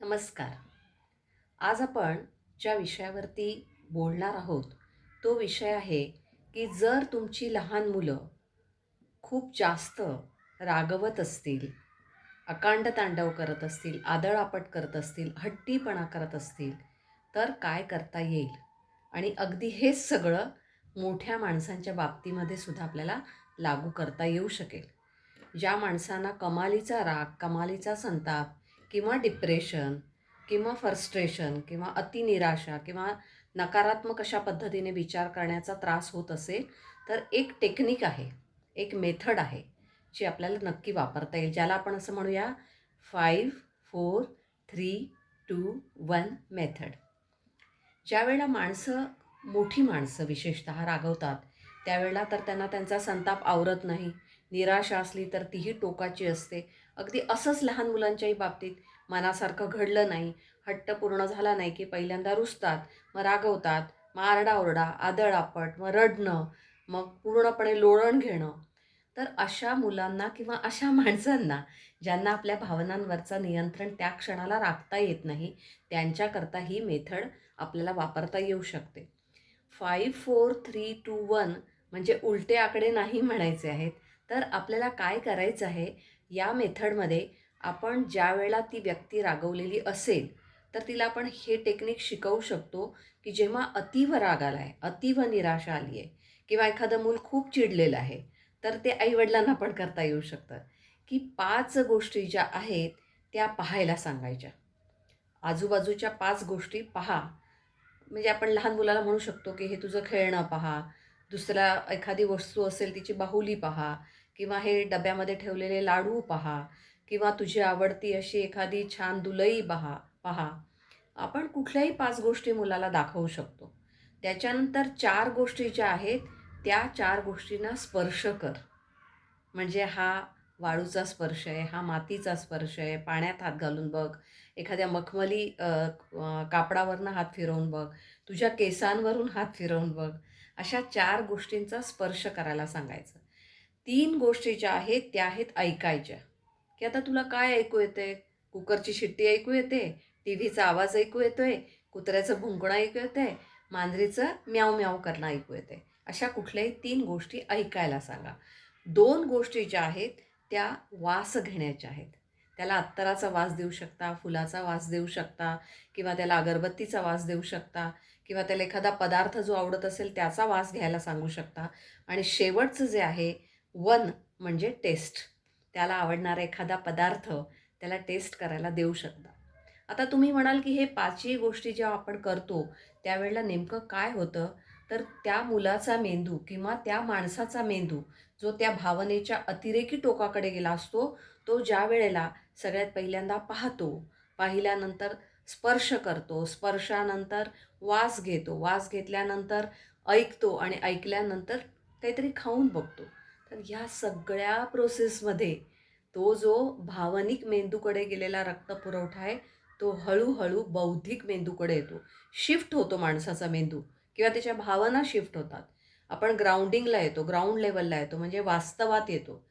नमस्कार. आज आपण ज्या विषयावरती बोलणार आहोत तो विषय आहे की जर तुमची लहान मुलं खूप जास्त रागवत असतील अकांड तांडव करत असतील आदळआपट करत असतील हट्टीपणा करत असतील तर काय करता येईल? आणि अगदी हेच सगळं मोठ्या माणसांच्या बाबतीमध्ये सुद्धा आपल्याला लागू करता येऊ शकेल. ज्या माणसांना कमालीचा राग कमालीचा संताप किंवा डिप्रेशन किंवा फ्रस्ट्रेशन किंवा अतिनिराशा किंवा नकारात्मक अशा पद्धतीने विचार करण्याचा त्रास होत असेल तर एक टेक्निक आहे एक मेथड आहे जी आपल्याला नक्की वापरता येईल ज्याला आपण असं म्हणूया five four three two one method ज्यावेळेला माणसं मोठी माणसं विशेषतः रागवतात त्यावेळेला तर त्यांना त्यांचा संताप आवरत नाही निराशा असली तर तीही टोकाची असते अगदी असंच लहान मुलांच्याही बाबतीत मनासारखं घडलं नाही. हट्ट पूर्ण झाला नाही की पहिल्यांदा रुसतात मग रागवतात मग आरडाओरडा आदळआपट मग रडणं मग पूर्णपणे लोळण घेणं. तर अशा मुलांना किंवा अशा माणसांना ज्यांना आपल्या भावनांवरचं नियंत्रण त्या क्षणाला राखता येत नाही त्यांच्याकरता ही मेथड आपल्याला वापरता येऊ शकते. Five four three two one म्हणजे उलटे आकडे नाही म्हणायचे आहेत. तर आपल्याला काय करायचं आहे? या मेथडमध्ये आपण ज्या वेळेला ती व्यक्ती रागवलेली असेल तर तिला आपण हे टेक्निक शिकवू शकतो की जेव्हा अतीव राग आला आहे अतीव निराशा आली आहे किंवा एखादं मूल खूप चिडलेलं आहे तर ते आईवडिलांना पण करता येऊ शकतं. की पाच गोष्टी ज्या आहेत त्या पाहायला सांगायच्या. आजूबाजूच्या पाच गोष्टी पहा. म्हणजे आपण लहान मुलाला म्हणू शकतो की हे तुझं खेळणं पहा दुसरा एखादी वस्तू असेल तिची बाहुली पहा किंवा हे डब्यामध्ये ठेवलेले लाडू पहा किंवा तुझी आवडती अशी एखादी छान दुलई पहा पहा. आपण कुठल्याही पाच गोष्टी मुलाला दाखवू शकतो. त्याच्यानंतर चार गोष्टी ज्या आहेत त्या चार गोष्टींना स्पर्श कर. म्हणजे हा वाळूचा स्पर्श आहे हा मातीचा स्पर्श आहे पाण्यात हात घालून बघ. एखाद्या मखमली कापडावरनं हात फिरवून बघ. तुझ्या केसांवरून हात फिरवून बघ. अशा चार गोष्टींचा स्पर्श करायला सांगायचं. तीन गोष्टी ज्या आहेत त्या आहेत ऐकायच्या. की आता तुला काय ऐकू येते? कुकरची शिट्टी ऐकू येते? टी व्हीचा आवाज ऐकू येतोय? कुत्र्याचं भुंकणं ऐकू येतंय मांजरीचं म्याव म्याव करणं ऐकू येते? अशा कुठल्याही तीन गोष्टी ऐकायला सांगा. दोन गोष्टी ज्या आहेत त्या वास घेण्याच्या आहेत. त्याला अत्तराचा वास देऊ शकता फुलाचा वास देऊ शकता किंवा त्याला अगरबत्तीचा वास देऊ शकता किंवा त्याला एखादा पदार्थ जो आवडत असेल त्याचा वास घ्यायला सांगू शकता. आणि शेवटचं जे आहे वन म्हणजे टेस्ट. त्याला आवडणारा एखादा पदार्थ त्याला टेस्ट करायला देऊ शकता. आता तुम्ही म्हणाल की हे पाचही गोष्टी जेव्हा आपण करतो त्यावेळेला नेमकं काय होतं? तर त्या मुलाचा मेंदू किंवा त्या माणसाचा मेंदू जो त्या भावनेच्या अतिरेकी टोकाकडे गेला असतो तो ज्या वेळेला सगळ्यात पहिल्यांदा पाहतो पाहिल्यानंतर स्पर्श करतो स्पर्शानंतर वास घेतो वास घेतल्यानंतर ऐकतो आणि ऐकल्यानंतर काहीतरी खाऊन बघतो. तर ह्या सगळ्या प्रोसेसमध्ये तो जो भावनिक मेंदूकडे गेलेला रक्त पुरवठा आहे तो हळूहळू बौद्धिक मेंदूकडे येतो. शिफ्ट होतो माणसाचा मेंदू. किंवा त्याच्या भावना शिफ्ट होतात. आपण ग्राउंडिंगला येतो ग्राउंड लेवलला येतो म्हणजे वास्तवात येतो.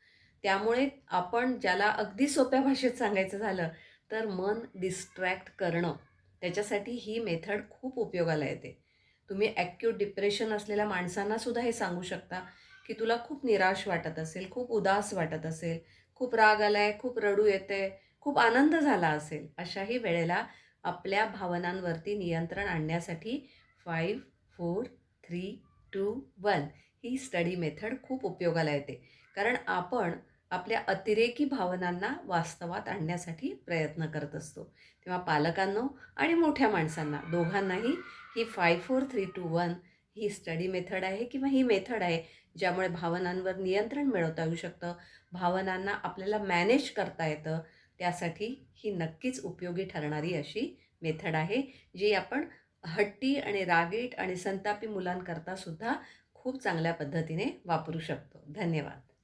त्यामुळे आपण ज्याला अगदी सोप्या भाषेत सांगायचं झालं तर मन डिस्ट्रॅक्ट करणं. त्याच्यासाठी ही मेथड खूप उपयोगाला येते. तुम्ही ॲक्यूट डिप्रेशन असलेल्या माणसांनासुद्धा हे सांगू शकता की तुला खूप निराश वाटत असेल खूप उदास वाटत असेल खूप राग आला आहे खूप रडू येते खूप आनंद झाला असेल अशाही वेळेला आपल्या भावनांवरती नियंत्रण आणण्यासाठी five four three two one ही स्टडी मेथड खूप उपयोगाला येते. कारण आपण आपल्या अतिरेकी भावनांना वास्तवात आणण्यासाठी प्रयत्न करत असतो. तेव्हा पालकांनो आणि मोठ्या माणसांना दोघांनाही ही five four three two one ही स्टडी मेथड आहे किंवा ही मेथड आहे ज्यामुळे भावनांवर नियंत्रण मिळवता येऊ शकतं भावनांना आपल्याला मॅनेज करता येतं त्यासाठी ही नक्कीच उपयोगी ठरणारी अशी मेथड आहे जी आपण हट्टी आणि रागीट आणि संतापी मुलांकरता सुद्धा खूप चांगल्या पद्धतीने वापरू शकतो. धन्यवाद.